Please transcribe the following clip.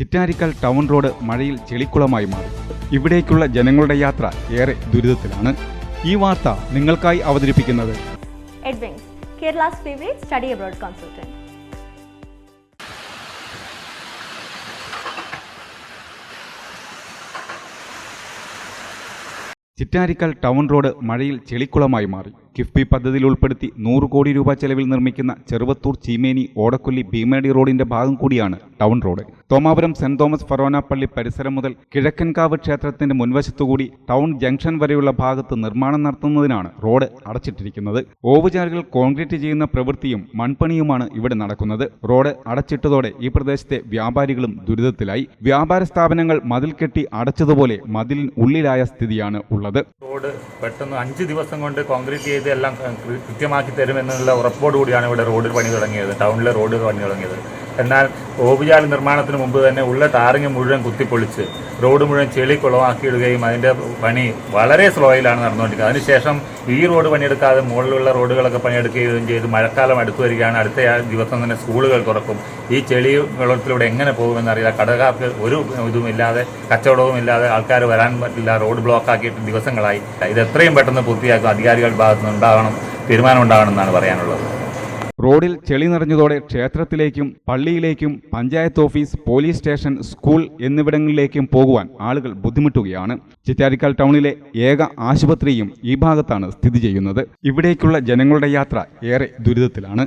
Chittarikkal town road മഴയിൽ ചെളിക്കുളമായി മാറി. ഇവിടേക്കുള്ള ജനങ്ങളുടെ യാത്ര ഏറെ ദുരിതത്തിലാണ്. ഈ വാർത്ത നിങ്ങൾക്കായി അവതരിപ്പിക്കുന്നത് abroad consultant. Chittarikkal town road മഴയിൽ ചെളിക്കുളമായി മാറി. കിഫ്ബി പദ്ധതിയിൽ ഉൾപ്പെടുത്തി നൂറ് കോടി രൂപ ചെലവിൽ നിർമ്മിക്കുന്ന ചെറുവത്തൂർ ചീമേനി ഓടക്കൊല്ലി ഭീമേടി റോഡിന്റെ ഭാഗം കൂടിയാണ് town road. Thomapuram saint Thomas forane പള്ളി പരിസരം മുതൽ കിഴക്കൻകാവ് ക്ഷേത്രത്തിന്റെ മുൻവശത്തുകൂടി ടൗൺ ജംഗ്ഷൻ വരെയുള്ള ഭാഗത്ത് നിർമ്മാണം നടത്തുന്നതിനാണ് റോഡ് അടച്ചിട്ടിരിക്കുന്നത്. ഓവുചാലുകൾ കോൺക്രീറ്റ് ചെയ്യുന്ന പ്രവൃത്തിയും മൺപണിയുമാണ് ഇവിടെ നടക്കുന്നത്. റോഡ് അടച്ചിട്ടതോടെ ഈ പ്രദേശത്തെ വ്യാപാരികളും ദുരിതത്തിലായി. വ്യാപാര സ്ഥാപനങ്ങൾ മതിൽ കെട്ടി അടച്ചതുപോലെ മതിലിന് ഉള്ളിലായ സ്ഥിതിയാണ് ഉള്ളത്. റോഡ് പെട്ടെന്ന് അഞ്ച് ദിവസം കൊണ്ട് കോൺക്രീറ്റ് ചെയ്ത് എല്ലാം കൃത്യമാക്കി തരുമെന്നുള്ള ഉറപ്പോടുകൂടിയാണ് ഇവിടെ റോഡ് പണി തുടങ്ങിയത് ടൗണിലെ റോഡ് പണി തുടങ്ങിയത്. എന്നാൽ ഓവുചാൽ നിർമ്മാണത്തിന് മുമ്പ് തന്നെ ഉള്ള ടാറിങ് മുഴുവൻ കുത്തിപ്പൊളിച്ച് റോഡ് മുഴുവൻ ചെളി കുളമാക്കിയിടുകയും അതിന്റെ പണി വളരെ സ്ലോയിലാണ് നടന്നുകൊണ്ടിരിക്കുന്നത്. അതിനുശേഷം ഈ റോഡ് പണിയെടുക്കാതെ മുകളിലുള്ള റോഡുകളൊക്കെ പണിയെടുക്കുകയും ചെയ്ത് മഴക്കാലം അടുത്തു വരികയാണ്. അടുത്ത ദിവസം തന്നെ സ്കൂളുകൾ തുറക്കും. ഈ ചെളി വെള്ളത്തിലൂടെ എങ്ങനെ പോകുമെന്നറിയില്ല കടകാർക്ക് ഒരു ഇതുമില്ലാതെ കച്ചവടവും ഇല്ലാതെ ആൾക്കാർ വരാൻ പറ്റില്ല. റോഡ് ബ്ലോക്ക് ആക്കിയിട്ട് ദിവസങ്ങളായി. ഇത് എത്രയും പെട്ടെന്ന് പൂർത്തിയാക്കും അധികാരികളുടെ ഭാഗത്തുനിന്ന് ഉണ്ടാകണം തീരുമാനം എന്നാണ് പറയാനുള്ളത്. റോഡിൽ ചെളി നിറഞ്ഞതോടെ ക്ഷേത്രത്തിലേക്കും പള്ളിയിലേക്കും panchayat office police station school എന്നിവിടങ്ങളിലേക്കും പോകുവാൻ ആളുകൾ ബുദ്ധിമുട്ടുകയാണ്. ചിറ്റാരിക്കാൽ ടൗണിലെ ഏക ആശുപത്രിയും ഈ ഭാഗത്താണ് സ്ഥിതി ചെയ്യുന്നത്. ഇവിടേക്കുള്ള ജനങ്ങളുടെ യാത്ര ഏറെ ദുരിതത്തിലാണ്.